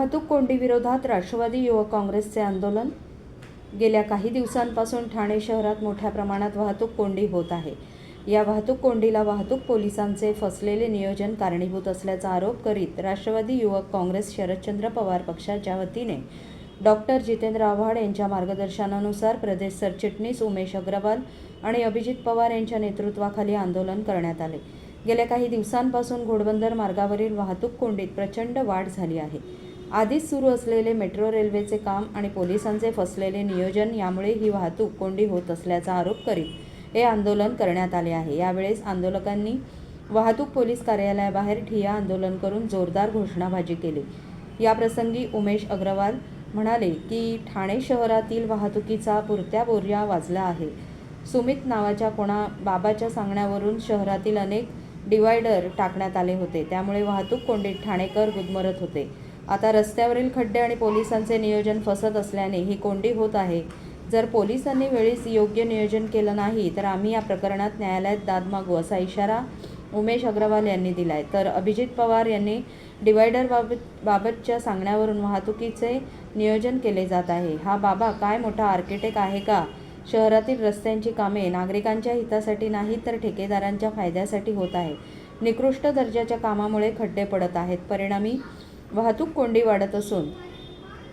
वाहतूक कोंडी विरोधात राष्ट्रवादी युवक काँग्रेसचे आंदोलन? गेल्या काही दिवसांपासून ठाणे शहरात मोठ्या प्रमाणात वाहतूक कोंडी होत आहे. या वाहतूक कोंडीला वाहतूक पोलिसांचे फसलेले नियोजन कारणीभूत असल्याचा आरोप करीत राष्ट्रवादी युवक काँग्रेस शरदचंद्र पवार पक्षाच्या वतीने डॉक्टर जितेंद्र आव्हाड यांच्या मार्गदर्शनानुसार प्रदेश सरचिटणीस उमेश अग्रवाल आणि अभिजित पवार यांच्या नेतृत्वाखाली आंदोलन करण्यात आले. गेल्या काही दिवसांपासून घोडबंदर मार्गावरील वाहतूक कोंडीत प्रचंड वाढ झाली आहे. आधीच सुरू असलेले मेट्रो रेल्वेचे काम आणि पोलिसांचे फसलेले नियोजन यामुळे ही वाहतूक कोंडी होत असल्याचा आरोप करीत हे आंदोलन करण्यात आले आहे. यावेळेस आंदोलकांनी वाहतूक पोलीस कार्यालयाबाहेर ठिया आंदोलन करून जोरदार घोषणाबाजी केली. याप्रसंगी उमेश अग्रवाल म्हणाले की ठाणे शहरातील वाहतुकीचा पुरत्या बोर्या वाजला आहे. सुमित नावाच्या कोणा बाबाच्या सांगण्यावरून शहरातील अनेक डिवायडर टाकण्यात आले होते. त्यामुळे वाहतूक कोंडीत ठाणेकर गुदमरत होते. आता रस्त्यावरील खड्डे आणि पोलिसांचे नियोजन फसत असल्याने ही कोंडी होत आहे. जर पोलिसांनी वेळीच योग्य नियोजन केलं नाही तर आम्ही या प्रकरणात न्यायालयात दाद मागू असा इशारा उमेश अग्रवाल यांनी दिलाय. तर अभिजित पवार यांनी डिवायडर बाबत बाबतच्या सांगण्यावरून वाहतुकीचे नियोजन केले जात आहे. हा बाबा काय मोठा आर्किटेक्ट आहे का? शहरातील रस्त्यांची कामे नागरिकांच्या हितासाठी नाही तर ठेकेदारांच्या फायद्यासाठी होत आहे. निकृष्ट दर्जाच्या कामामुळे खड्डे पडत आहेत. परिणामी वाहतूक कोंडी वाढत असून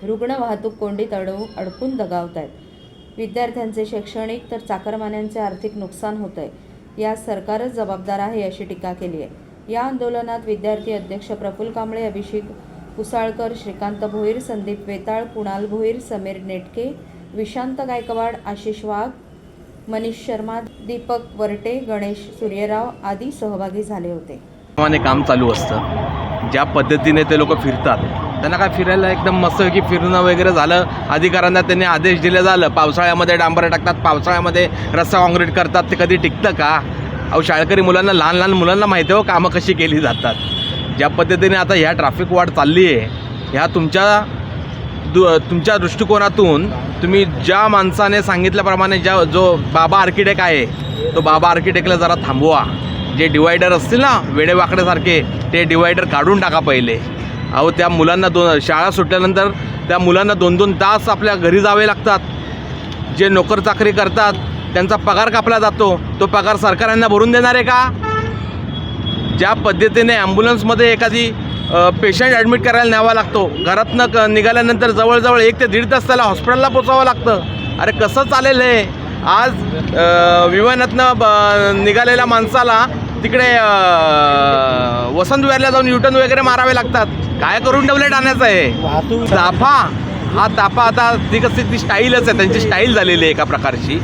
रुग्ण वाहतूक कोंडीत अडवू अडकून दगावत आहेत विद्यार्थ्यांचे शैक्षणिक तर चाकरमान्यांचे आर्थिक नुकसान होत आहे या सरकारच जबाबदार आहे अशी टीका केली आहे. या आंदोलनात विद्यार्थी अध्यक्ष प्रफुल कांबळे अभिषेक कुसाळकर श्रीकांत भोईर संदीप वेताळ कुणाल भोईर समीर नेटके विशांत गायकवाड आशिष वाघ मनीष शर्मा दीपक वरटे गणेश सूर्यराव आदी सहभागी झाले होते. काम चालू असतं. ज्या पद्धतीने ते लोक फिरतात. त्यांना काय फिरायला एकदम मस्त की फिरणं वगैरे झालं. अधिकाऱ्यांना त्यांनी आदेश दिले झालं. पावसाळ्यामध्ये डांबर टाकतात. पावसाळ्यामध्ये रस्ता काँक्रीट करतात. ते कधी टिकतं का? अहो शाळकरी मुलांना लहान लहान मुलांना माहिती आहे हो कामं कशी केली जातात. ज्या पद्धतीने आता ह्या ट्रॅफिक वाढ चालली आहे ह्या तुमच्या दु तुमच्या दृष्टिकोनातून तुम्ही ज्या माणसाने सांगितल्याप्रमाणे ज्या जो बाबा आर्किटेक्ट आहे तो बाबा आर्किटेक्टला जरा थांबवा. जे डिवायडर असतील ना वेडेवाकड्यासारखे ते डिवायडर काढून टाका पहिले. अहो त्या मुलांना दोन शाळा सुटल्यानंतर त्या मुलांना दोन दोन तास आपल्या घरी जावे लागतात. जे नोकर चाकरी करतात त्यांचा पगार कापला जातो. तो पगार सरकारांना भरून देणार आहे का? ज्या पद्धतीने ॲम्ब्युलन्समध्ये एखादी पेशंट ॲडमिट करायला न्यावा लागतो. घरातनं क निघाल्यानंतर जवळजवळ एक ते दीड तास त्याला हॉस्पिटलला पोचावं लागतं. अरे कसं चालेल हे? आज विमानातनं ब निघालेल्या माणसाला तिकडे वसंत विहारला जाऊन युटर्न वगैरे मारावे लागतात. काय करून ठेवलं ठाण्याचं आहे ताफा. हा ताफा आता ती कशी ती स्टाईलच आहे त्यांची स्टाईल झालेली आहे एका प्रकारची.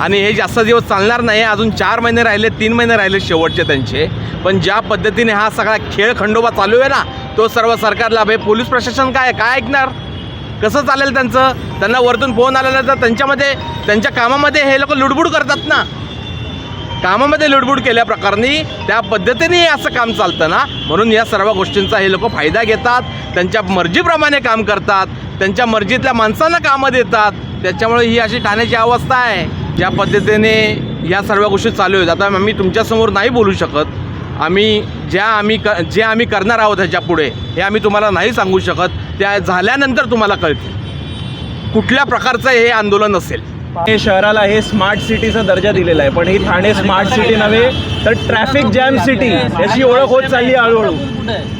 आणि हे जास्त दिवस चालणार नाही अजून चार महिने राहिले तीन महिने राहिले शेवटचे त्यांचे. पण ज्या पद्धतीने हा सगळा खेळ खंडोबा चालू आहे ना तो सर्व सरकारला भाई पोलीस प्रशासन काय काय ऐकणार? कसं चालेल त्यांचं? त्यांना वरतून फोन आल्यानंतर त्यांच्यामध्ये त्यांच्या कामामध्ये हे लोक लुडबुड करतात ना. कामामध्ये लुडबुड केल्या प्रकाराने त्या पद्धतीने असं काम चालतं ना? म्हणून या सर्व गोष्टींचा हे लोक फायदा घेतात त्यांच्या मर्जीप्रमाणे काम करतात त्यांच्या मर्जीतल्या माणसांना कामं देतात. त्याच्यामुळे ही अशी ठाण्याची अवस्था आहे. ज्या पद्धतीने या सर्व गोष्टी चालू आहेत. आता आम्ही तुमच्यासमोर नाही बोलू शकत. आम्ही ज्या आम्ही क जे आम्ही करणार आहोत ह्याच्या पुढे हे आम्ही तुम्हाला नाही सांगू शकत. त्या झाल्यानंतर तुम्हाला कळतील. कुठल्या प्रकारचं हे आंदोलन असेल? हे शहराला हे स्मार्ट सिटीचा दर्जा दिलेला आहे. पण ही ठाणे स्मार्ट सिटी नव्हे तर ट्रॅफिक जॅम सिटी याची ओळख होत चालली आहे हळूहळू.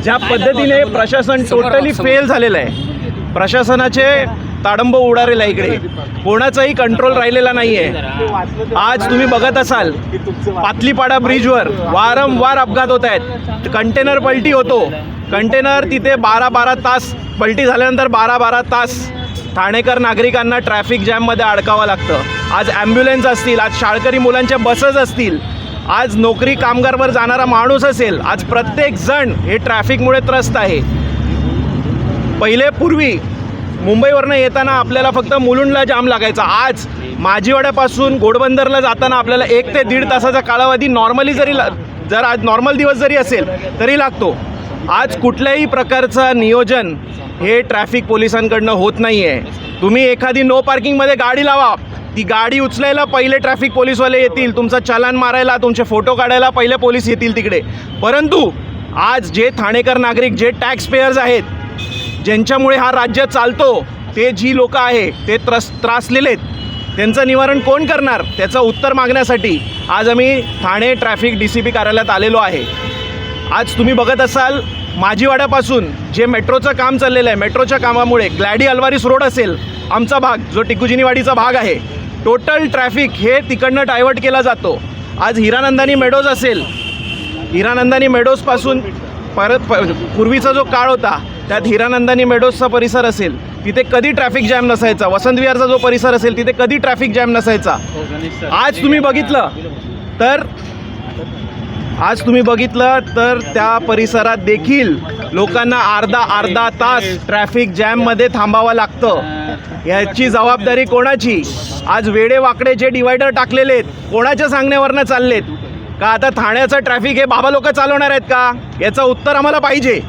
ज्या पद्धतीने प्रशासन टोटली फेल झालेलं आहे. प्रशासनाचे ताडंब उडालेला आहे इकडे. कोणाचाही कंट्रोल राहिलेला नाही आहे आज तुम्ही बघत असाल पातलीपाडा ब्रिजवर वारंवार अपघात होत आहेत. कंटेनर पलटी होतो. कंटेनर तिथे बारा बारा तास पलटी झाल्यानंतर बारा बारा तास ठाणेकर नागरिकांना ट्रॅफिक जॅममध्ये अडकावं लागतं. आज ॲम्ब्युलन्स असतील आज शाळकरी मुलांच्या बसेस असतील आज नोकरी कामगारवर जाणारा माणूस असेल आज प्रत्येक जण हे ट्रॅफिकमुळे त्रस्त आहे. पहिले पूर्वी मुंबईवरनं येताना आपल्याला फक्त मुलुंडला जाम लागायचा. आज माझीवाड्यापासून घोडबंदरला जाताना आपल्याला एक ते दीड तासाचा कालावधी नॉर्मली जरी ला- जर आज नॉर्मल दिवस जरी असेल तरी लागतो. आज कुठल्याही प्रकारचं नियोजन हे ट्रॅफिक पोलिसांकडनं होत नाही आहे तुम्ही एखादी नो पार्किंगमध्ये गाडी लावा. ती गाडी उचलायला पहिले ट्रॅफिक पोलीसवाले येतील. तुमचं चलान मारायला तुमचे फोटो काढायला पहिले पोलीस येतील तिकडे. परंतु आज जे ठाणेकर नागरिक जे टॅक्स पेयर्स आहेत ज्यांच्यामुळे हा राज्य चालतो ते जी लोक आहे ते त्रस त्रासलेले आहेत. त्यांचं निवारण कोण करणार? त्याचं उत्तर मागण्यासाठी आज आम्ही Thane traffic D C P कार्यालयात आलेलो आहे. आज तुम्ही बघत असाल माझीवाड्यापासून जे मेट्रोचं काम चाललेलं आहे मेट्रोच्या कामामुळे ग्लॅडी अल्वारिस रोड असेल आमचा भाग जो टिकुजिनीवाडीचा भाग आहे टोटल ट्रॅफिक हे तिकडनं डायव्हर्ट केला जातो. आज हिरानंदानी मेडोज असेल हिरानंदानी मेडोजपासून परत प पूर्वीचा जो काळ होता त्यात हिरानंदानी मेडोजचा परिसर असेल तिथे कधी ट्रॅफिक जॅम नसायचा वसंत विहारचा जो परिसर असेल तिथे कधी ट्रॅफिक जॅम नसायचा? आज तुम्ही बघितलं तर आज तुम्ही बघितलं तर त्या परिसरात देखील लोकांना अर्धा अर्धा तास ट्रॅफिक जॅममध्ये थांबावं लागतं. याची जबाबदारी कोणाची? आज वेडे वाकडे जे डिवायडर टाकलेले आहेत कोणाच्या सांगण्यावरनं चाललेत? का आता ठाण्याचं ट्रॅफिक हे बाबा लोक चालवणार आहेत का? याचं उत्तर आम्हाला पाहिजे.